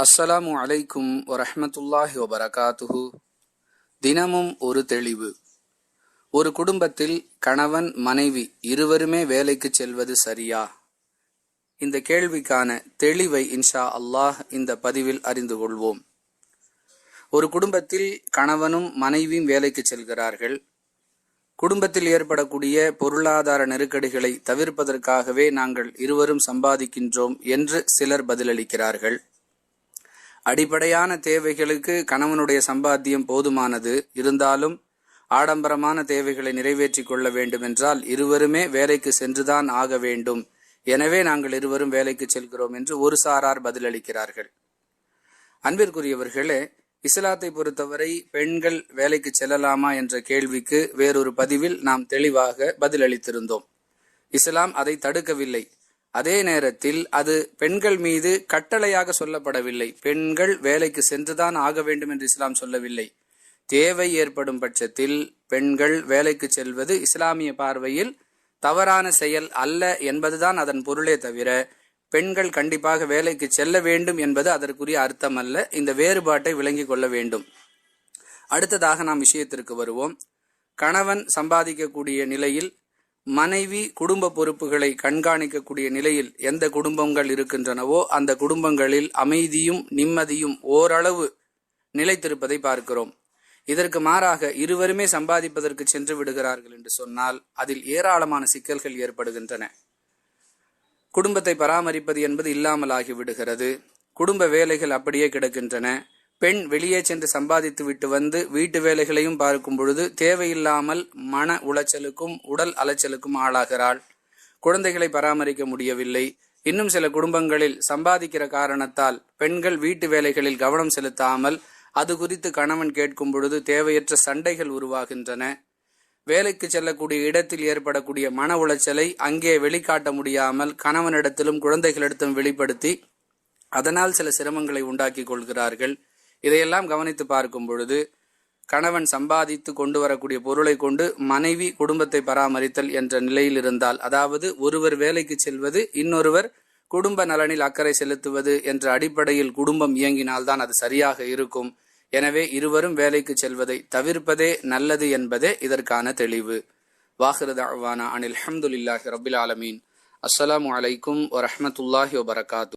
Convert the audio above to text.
அஸ்ஸலாமு அலைக்கும் வரஹமத்துல்லாஹி வபரகாத்துஹு. தினமும் ஒரு தெளிவு. ஒரு குடும்பத்தில் கணவன் மனைவி இருவருமே வேலைக்கு செல்வது சரியா? இந்த கேள்விக்கான தெளிவை இன்ஷா அல்லாஹ் இந்த பதிவில் அறிந்து கொள்வோம். ஒரு குடும்பத்தில் கணவனும் மனைவியும் வேலைக்கு செல்கிறார்கள். குடும்பத்தில் ஏற்படக்கூடிய பொருளாதார நெருக்கடிகளை தவிர்ப்பதற்காகவே நாங்கள் இருவரும் சம்பாதிக்கின்றோம் என்று சிலர் பதிலளிக்கிறார்கள். அடிப்படையான தேவைகளுக்கு கணவனுடைய சம்பாத்தியம் போதுமானது இருந்தாலும் ஆடம்பரமான தேவைகளை நிறைவேற்றிக் கொள்ள வேண்டும் என்றால் இருவருமே வேலைக்கு சென்றுதான் ஆக வேண்டும். எனவே நாங்கள் இருவரும் வேலைக்கு செல்கிறோம் என்று ஒரு சாரார் பதிலளிக்கிறார்கள். அன்பிற்குரியவர்களே இஸ்லாத்தை பொறுத்தவரை பெண்கள் வேலைக்கு செல்லலாமா என்ற கேள்விக்கு வேறொரு பதிவில் நாம் தெளிவாக பதிலளித்திருந்தோம். இஸ்லாம் அதை தடுக்கவில்லை. அதே நேரத்தில் அது பெண்கள் மீது கட்டளையாக சொல்லப்படவில்லை. பெண்கள் வேலைக்கு சென்றுதான் ஆக வேண்டும் என்று இஸ்லாம் சொல்லவில்லை. தேவை ஏற்படும் பட்சத்தில் பெண்கள் வேலைக்கு செல்வது இஸ்லாமிய பார்வையில் தவறான செயல் அல்ல என்பதுதான் அதன் பொருளே தவிர பெண்கள் கண்டிப்பாக வேலைக்கு செல்ல வேண்டும் என்பது அதற்குரிய அர்த்தம் அல்ல இந்த வேறுபாட்டை விளங்கிக் கொள்ள வேண்டும். அடுத்ததாக நாம் விஷயத்திற்கு வருவோம். கணவன் சம்பாதிக்கக்கூடிய நிலையில் மனைவி குடும்ப பொறுப்புகளை கண்காணிக்கக்கூடிய நிலையில் எந்த குடும்பங்கள் இருக்கின்றனவோ அந்த குடும்பங்களில் அமைதியும் நிம்மதியும் ஓரளவு நிலைத்திருப்பதை பார்க்கிறோம். இதற்கு மாறாக இருவருமே சம்பாதிப்பதற்கு சென்று விடுகிறார்கள் என்று சொன்னால் அதில் ஏராளமான சிக்கல்கள் ஏற்படுகின்றன. குடும்பத்தை பராமரிப்பது என்பது இல்லாமல் ஆகிவிடுகிறது குடும்ப வேலைகள் அப்படியே கிடக்கின்றன. பெண் வெளியே சென்று சம்பாதித்து விட்டு வந்து வீட்டு வேலைகளையும் பார்க்கும் பொழுது தேவையில்லாமல் மன உளைச்சலுக்கும் உடல் அலைச்சலுக்கும் ஆளாகிறாள். குழந்தைகளை பராமரிக்க முடியவில்லை. இன்னும் சில குடும்பங்களில் சம்பாதிக்கிற காரணத்தால் பெண்கள் வீட்டு வேலைகளில் கவனம் செலுத்தாமல் அது குறித்து கணவன் கேட்கும் பொழுது தேவையற்ற சண்டைகள் உருவாகின்றன. வேலைக்கு செல்லக்கூடிய இடத்தில் ஏற்படக்கூடிய மன உளைச்சலை அங்கே வெளிக்காட்ட முடியாமல் கணவனிடத்திலும் குழந்தைகளிடத்திலும் வெளிப்படுத்தி அதனால் சில சிரமங்களை உண்டாக்கி கொள்கிறார்கள். இதையெல்லாம் கவனித்து பார்க்கும் பொழுது கணவன் சம்பாதித்து கொண்டு வரக்கூடிய பொருளை கொண்டு மனைவி குடும்பத்தை பராமரித்தல் என்ற நிலையில் இருந்தால் அதாவது ஒருவர் வேலைக்கு செல்வது இன்னொருவர் குடும்ப நலனில் அக்கறை செலுத்துவது என்ற அடிப்படையில் குடும்பம் இயங்கினால்தான் அது சரியாக இருக்கும். எனவே இருவரும் வேலைக்கு செல்வதை தவிர்ப்பதே நல்லது என்பதே இதற்கான தெளிவு. வாஹிருதாவானா அனில் அஹமதுல்லாஹி ரபில் ஆலமீன். அஸ்ஸலாமு அலைக்கும் வரமத்துல்லாஹி வபரகாத்து.